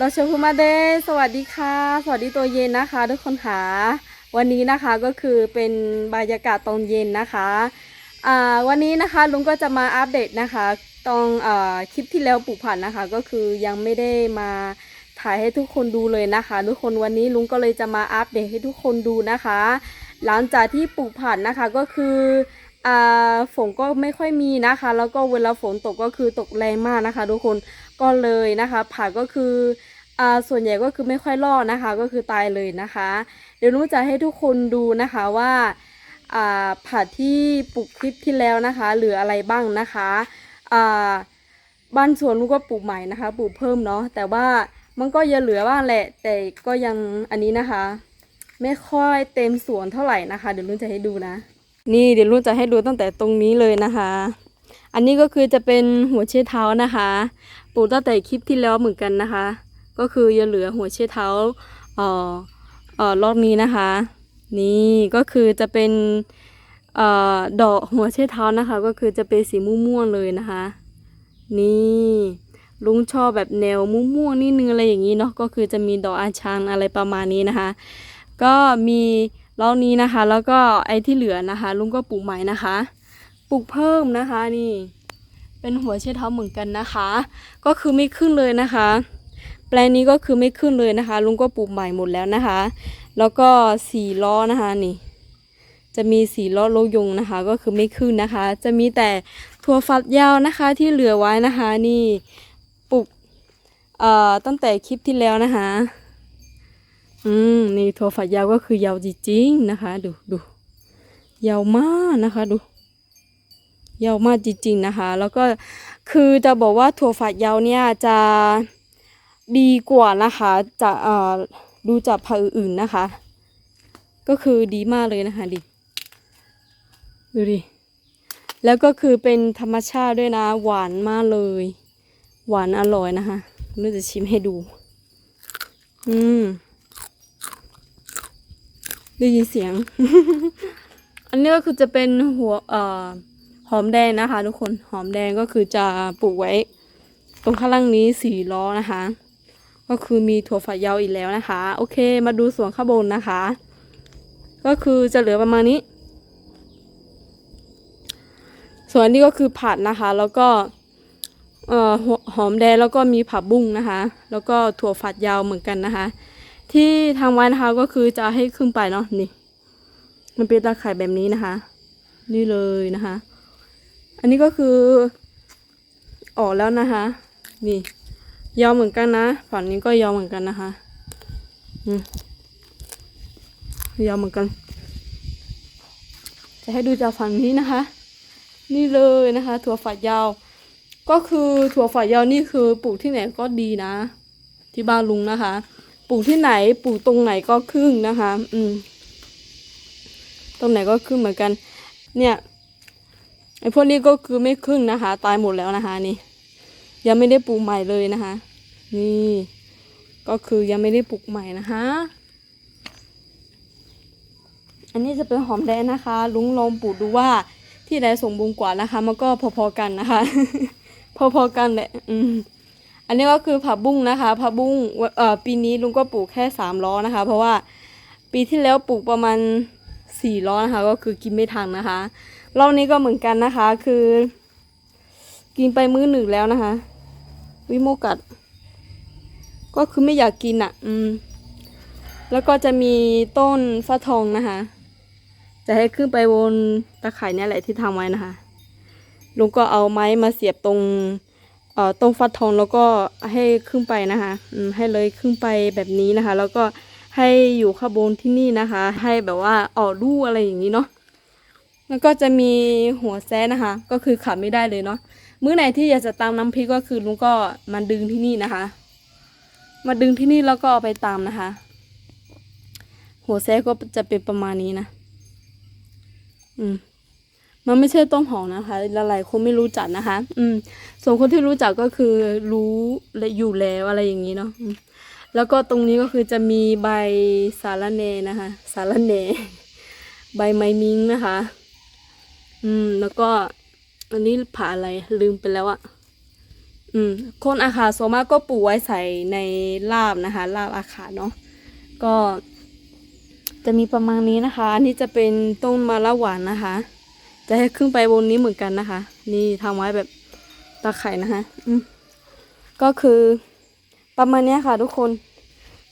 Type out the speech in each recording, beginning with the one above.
ดอชพุมาเดสวัสดีค่ะ สวัสดีตัวเย็นนะคะ ทุกคนค่ะวันนี้นะคะก็คือเป็นบรรยากาศตอนเย็นนะคะวันนี้นะคะลุงก็จะมาอัปเดตนะคะตอนอคลิปที่แล้วปลูกผันนะคะ ก็คือยังไม่ได้มาถ่ายให้ทุกคนดูเลยนะคะ ทุกคนวันนี้ลุงก็เลยจะมาอัปเดตให้ทุกคนดูนะคะ หลังจากที่ปลูกผันนะคะก็คือ ฝนก็ไม่ค่อยมีนะคะ แล้วก็เวลาฝนตกก็คือตกแรงมากนะคะ ทุกคนก็เลยนะคะผักก็คืออส่วนใหญ่ก็คือไม่ค่อยรอดนะคะ ก็คือตายเลยนะคะ เดี๋ยวนุ้จะให้ทุกคนดูนะคะว่าอ่าผักที่ปลูกคลิปที่แล้วนะคะเหลืออะไรบ้างนะคะบ้านสวนนุ้ก็ปลูกใหม่นะคะ ปลูกเพิ่มเนาะแต่ว่ามันก็ยังเหลือบ้างแหละ แต่ก็ยังอันนี้นะคะ ไม่ค่อยเต็มสวนเท่าไหร่นะคะ เดี๋ยวลุงจะให้ดูนะ นี่เดี๋ยวลุงจะให้ดูตั้งแต่ตรงนี้เลยนะคะ อันนี้ก็คือจะเป็นหัวเชื้อเท้านะคะปลูกตั้งแต่คลิปที่แล้วเหมือนกันนะคะ ก็คือยังเหลือหัวเชื้อเท้าเอ่อเอ่อรอบนี้นะคะ นี่ก็คือจะเป็นเอ่อดอกหัวเชื้อเท้านะคะ ก็คือจะเป็นสีม่วงๆเลยนะคะ นี่ลุงชอบแบบแนวม่วงๆนิดนึงอะไรอย่างนี้เนาะก็คือจะมีดอกอาชันอะไรประมาณนี้นะคะ ก็มี ล้อนี้นะคะ แล้วก็ไอ้ที่เหลือนะคะ ลุงก็ปลูกใหม่นะคะ ปลูกเพิ่มนะคะนี่ เป็นหัวเชื้เท้าเหมือนกันนะคะ ก็คือไม่ขึ้นเลยนะคะ แปลงนี้ก็คือไม่ขึ้นเลยนะคะ ลุงก็ปลูกใหม่หมดแล้วนะคะ แล้วก็สี่ล้อนะคะนี่จะมีสีล้อโลยงนะคะ ก็คือไม่ขึ้นนะคะ จะมีแต่ถั่วฝักยาวนะคะที่เหลือไว้นะคะ นี่ปลูกเอ่อตั้งแต่คลิปที่แล้วนะคะ อืมนี่ถั่วฝักยาวก็คือยาวจริงๆนะคะ ดูดูยาวมากนะคะ ดูยาวมากจริงๆนะคะ แล้วก็คือจะบอกว่าถั่วฝักยาวเนี่ยจะดีกว่านะคะจะเอ่อดูจากผักอื่นๆนะคะ ก็คือดีมากเลยนะคะดิดูดิแล้วก็คือเป็นธรรมชาติด้วยนะ หวานมากเลย หวานอร่อยนะคะเราจะชิมให้ดู อืม ได้ยินเสียง อันนี้ก็คือจะเป็นหัวเอ่อหอมแดงนะคะ ทุกคนหอมแดงก็คือจะปลูกไว้ ตรงข้างล่างนี้สี่ล้อนะคะ ก็คือมีถั่วฝักยาวอีกแล้วนะคะ โอเค มาดูส่วนข้างบนนะคะ ก็คือจะเหลือประมาณนี้ ส่วนนี้ก็คือผัดนะคะ แล้วก็เอ่อหัวหอมแดงแล้วก็มีผักบุ้งนะคะ แล้วก็ถั่วฝักยาวเหมือนกันนะคะ ที่ทางไว้นะคะก็คือจะให้ขึ้นไปเนาะนี่ มันเป็นตาข่ายแบบนี้นะคะ นี่เลยนะคะ อันนี้ก็คือ ออกแล้วนะคะ นี่ ยาวเหมือนกันนะฝั่งนี้ก็ยาวเหมือนกันนะคะอืมยาวเหมือนกัน จะให้ดูจากฝั่งนี้นะคะ นี่เลยนะคะ ถั่วฝักยาว ก็คือถั่วฝักยาวนี่คือปลูกที่ไหนก็ดีนะ ที่บ้านลุงนะคะ ปลูกที่ไหนปลูกตรงไหนก็ขึ้นนะคะ อืม ตรงไหนก็ขึ้นเหมือนกัน เนี่ยไอ้พวกนี้ก็คือไม่ขึ้นนะคะ ตายหมดแล้วนะคะ นี่ ยังไม่ได้ปลูกใหม่เลยนะคะ นี่ ก็คือยังไม่ได้ปลูกใหม่นะคะ อันนี้จะเป็นหอมแดงนะคะ ลุงลองปลูกดูว่าที่ใดสมบูรณ์กว่านะคะ มันก็พอๆกันนะคะ พอๆกันแหละ อืม อันนี้ก็คือผักบุ้งนะคะผักบุ้งเอ่อปีนี้ลุงก็ปลูกแค่สามล้อนะคะ เพราะว่าปีที่แล้วปลูกประมาณสี่ล้อนะคะ ก็คือกินไม่ทันนะคะรอบนี้ก็เหมือนกันนะคะ คือ กินไปมื้อหนึ่งแล้วนะคะ วิโมกัด ก็คือไม่อยากกินอะ อืม แล้วก็จะมีต้นฟักทองนะคะจะให้ขึ้นไปบนตะไคร่เนี่ยแหละที่ทำไว้นะคะลุงก็เอาไม้มาเสียบตรง ตรงฟักทองแล้วก็ให้ขึ้นไปนะคะอืมให้เลยขึ้นไปแบบนี้นะคะ แล้วก็ให้อยู่ข้างบนที่นี่นะคะ ให้แบบว่าออกลูอะไรอย่างนี้เนาะแล้วก็จะมีหัวแซะนะคะ ก็คือขาดไม่ได้เลยเนาะมื้อไหนที่อยากจะตำน้ำพริกก็คือลุงก็มาดึงที่นี่นะคะ มาดึงที่นี่แล้วก็เอาไปตำนะคะ หัวแซะก็จะเป็นประมาณนี้นะ อืม มันไม่ใช่ต้นหอมนะคะหลายๆคนไม่รู้จักนะคะ อืม ส่วนคนที่รู้จักก็คือรู้และอยู่แล้วอะไรอย่างนี้เนาะแล้วก็ตรงนี้ก็คือจะมีใบสารเนนะคะสารเนใบไม้มิงนะคะ อืม แล้วก็อันนี้ผ่าอะไรลืมไปแล้วอะอืม คนอาคาส่วนมากก็ปลูกไว้ใส่ในลาบนะคะลาบอาคาเนาะก็จะมีประมาณนี้นะคะ อันนี้จะเป็นต้นมะละหวานนะคะ จะให้ขึ้นไปบนนี้เหมือนกันนะคะ นี่ทำไว้แบบตาไข่นะคะอืมก็คือประมาณนี้ค่ะ ทุกคน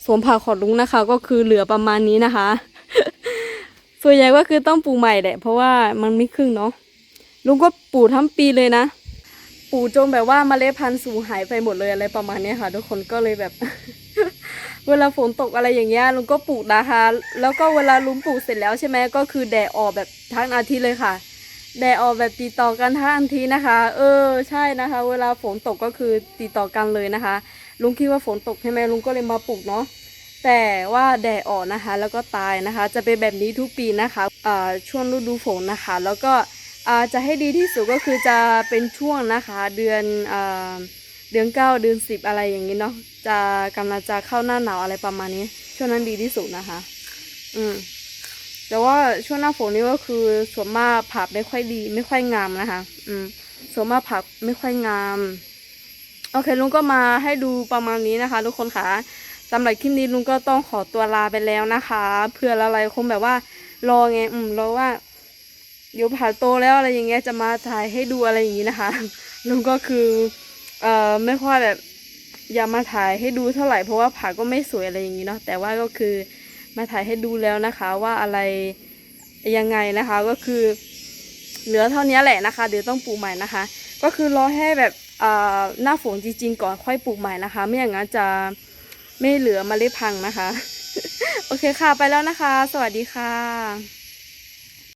สวนผักของลุงนะคะ ก็คือเหลือประมาณนี้นะคะ ส่วนใหญ่ก็คือต้องปลูกใหม่แหละเพราะว่ามันไม่ครึ่งเนาะลุงก็ปลูกทั้งปีเลยนะปลูกจนแบบว่าเมล็ดพันธุ์สูญหายไปหมดเลยอะไรประมาณนี้ค่ะ ทุกคนก็เลยแบบ เวลาฝนตกอะไรอย่างเงี้ยลุงก็ปลูกนะคะ แล้วก็เวลาลุงปลูกเสร็จแล้วใช่ไหมก็คือแดดออกแบบทั้งอาทิตย์เลยค่ะ แดดออกแบบติดต่อกันทั้งอาทิตย์นะคะ เออใช่นะคะ เวลาฝนตกก็คือติดต่อกันเลยนะคะ ลุงคิดว่าฝนตกใช่ไหมลุงก็เลยมาปลูกเนาะแต่ว่าแดดออกนะคะ แล้วก็ตายนะคะ จะเป็นแบบนี้ทุกปีนะคะอ่าช่วงฤดูฝนนะคะ แล้วก็อ่าจะให้ดีที่สุดก็คือจะเป็นช่วงนะคะ เดือนอ่าเดือนเก้าเดือนสิบอะไรอย่างนี้เนาะจะกำลังจะเข้าหน้าหนาวอะไรประมาณนี้ช่วงนั้นดีที่สุดนะคะ อืม แต่ว่าช่วงหน้าฝนนี่ก็คือส่วนมากผักไม่ค่อยดี ไม่ค่อยงามนะคะ อืมส่วนมากผักไม่ค่อยงาม โอเคลุงก็มาให้ดูประมาณนี้นะคะ ทุกคนค่ะสำหรับคลิปนี้ลุงก็ต้องขอตัวลาไปแล้วนะคะเพื่ออะไรคงแบบว่ารอไงอืมรอว่าเดี๋ยวผ่าโตแล้วอะไรอย่างเงี้ยจะมาถ่ายให้ดูอะไรอย่างงี้นะคะลุงก็คือเอ่อไม่ค่อยแบบอยากมาถ่ายให้ดูเท่าไหร่เพราะว่าผักก็ไม่สวยอะไรอย่างงี้เนาะแต่ว่าก็คือ มาถ่ายให้ดูแล้วนะคะว่าอะไรยังไงนะคะก็คือ เหลือเท่านี้แหละนะคะเดี๋ยวต้องปลูกใหม่นะคะ ก็คือรอให้แบบอ่อหน้าฝนจริงๆ ก่อนค่อยปลูกใหม่นะคะ ไม่อย่างนั้นจะไม่เหลือมเมล็ดพังนะคะ โอเคค่ะไปแล้วนะคะ สวัสดีค่ะ